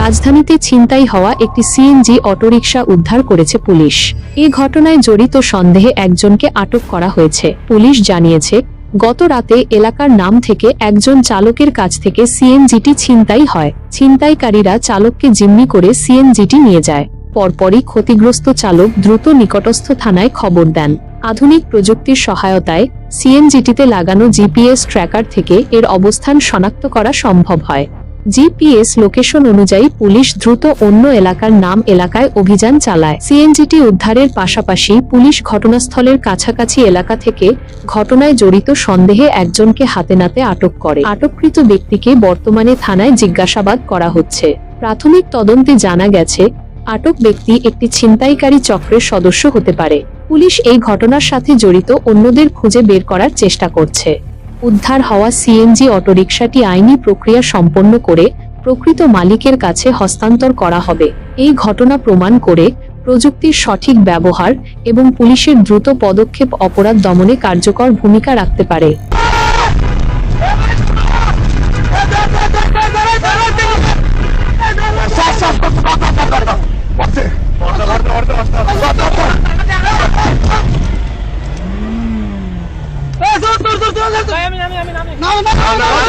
রাজধানীতে ছিনতাই হওয়া একটি সিএনজি অটোরিকশা উদ্ধার করেছে পুলিশ। এ ঘটনায় জড়িত সন্দেহে একজনকে আটক করা হয়েছে। পুলিশ জানিয়েছে, গত রাতে এলাকার নাম থেকে একজন চালকের কাছ থেকে সিএনজিটি ছিনতাই হয়। ছিনতাইকারীরা চালককে জিম্মি করে সিএনজিটি নিয়ে যায়। পরপরই ক্ষতিগ্রস্ত চালক দ্রুত নিকটস্থ থানায় খবর দেন। আধুনিক প্রযুক্তির সহায়তায় সিএনজিটিতে লাগানো জিপিএস ট্র্যাকার থেকে এর অবস্থান শনাক্ত করা সম্ভব হয়। জিপিএস লোকেশন অনুযায়ী পুলিশ দ্রুত অন্য এলাকার নাম এলাকায় অভিযান চালায়। সিএনজিটি উদ্ধারের পাশাপাশি পুলিশ ঘটনাস্থলের কাছাকাছি এলাকা থেকে ঘটনায় জড়িত সন্দেহে একজনকে হাতে নাতে আটক করে। আটককৃত ব্যক্তিকে বর্তমানে থানায় জিজ্ঞাসাবাদ করা হচ্ছে। প্রাথমিক তদন্তে জানা গেছে, আটক ব্যক্তি একটি ছিনতাইকারী চক্রের সদস্য হতে পারে। পুলিশ এই ঘটনার সাথে জড়িত অন্যদের খুঁজে বের করার চেষ্টা করছে উদ্ধার হওয়া সিএনজি অটোরিকশাটি আইনি প্রক্রিয়া সম্পন্ন করে প্রকৃত মালিকের কাছে হস্তান্তর করা হবে এই ঘটনা প্রমাণ করে প্রযুক্তির সঠিক ব্যবহার এবং পুলিশের দ্রুত পদক্ষেপ অপরাধ দমনে কার্যকর ভূমিকা রাখতে পারে শ্বাস শ্বাস আমি আমি আমি আমি। না না না না